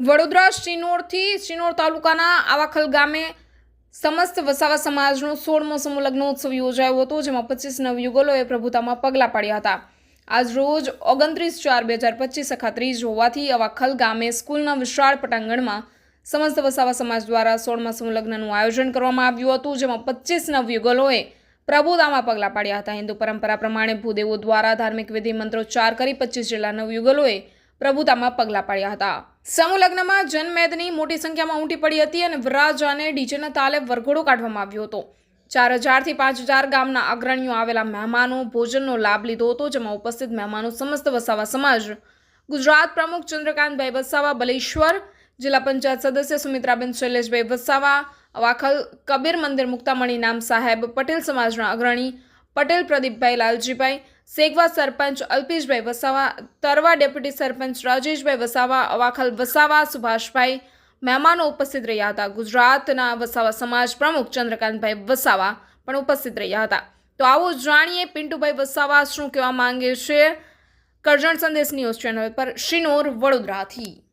વડોદરા શિનોરથી શિનોર તાલુકાના આવાખલ ગામે સમસ્ત વસાવા સમાજનો સોળમો સમૂહ ઉત્સવ યોજાયો હતો, જેમાં પચીસ નવયુગલોએ પ્રભુતામાં પગલાં પાડ્યા હતા. આજ રોજ ઓગણત્રીસ ચાર બે હજાર પચીસ અખાત્રીસ હોવાથી અવાખલ ગામે સ્કૂલના વિશાળ પટાંગણમાં સમસ્ત વસાવા સમાજ દ્વારા સોળમા સમૂહલગ્નનું આયોજન કરવામાં આવ્યું હતું, જેમાં પચીસ નવયુગલોએ પ્રભુતામાં પગલાં પાડ્યા હતા. હિન્દુ પરંપરા પ્રમાણે ભૂદેવો દ્વારા ધાર્મિક વિધિ મંત્રોચ્ચાર કરી પચીસ જેટલા નવયુગલોએ પ્રભુતામાં પગલાં પાડ્યા હતા. સમૂહ લગ્નમાં જનમેદની મોટી સંખ્યામાં ઉમટી પડી હતી અને વરરાજાને ડીજેના તાલે વરઘોડો કાઢવામાં આવ્યો હતો. ચાર હજારથી પાંચ હજાર ગામના અગ્રણીઓ આવેલા મહેમાનો ભોજનનો લાભ લીધો હતો, જેમાં ઉપસ્થિત મહેમાનો સમસ્ત વસાવા સમાજ, ગુજરાત પ્રમુખ ચંદ્રકાંતભાઈ વસાવા, બલેશ્વર જિલ્લા પંચાયત સદસ્ય સુમિત્રાબેન શૈલેષભાઈ વસાવા વાખલ કબીર મંદિર મુક્તામણી નામ સાહેબ પટેલ સમાજના અગ્રણી પટેલ પ્રદીપભાઈ લાલજીભાઈ સેગવા સરપંચ અલ્પેશભાઈ વસાવા, તરવા ડેપ્યુટી સરપંચ રાજેશભાઈ વસાવા, અવાખલ વસાવા સુભાષભાઈ મહેમાનો ઉપસ્થિત રહ્યા હતા. ગુજરાતના વસાવા સમાજ પ્રમુખ ચંદ્રકાંતભાઈ વસાવા પણ ઉપસ્થિત રહ્યા હતા. તો આવો જાણીએ પિન્ટુભાઈ વસાવા શું કહેવા માંગે છે. કરજણ સંદેશ ન્યૂઝ ચેનલ પર શિનોર વડોદરાથી.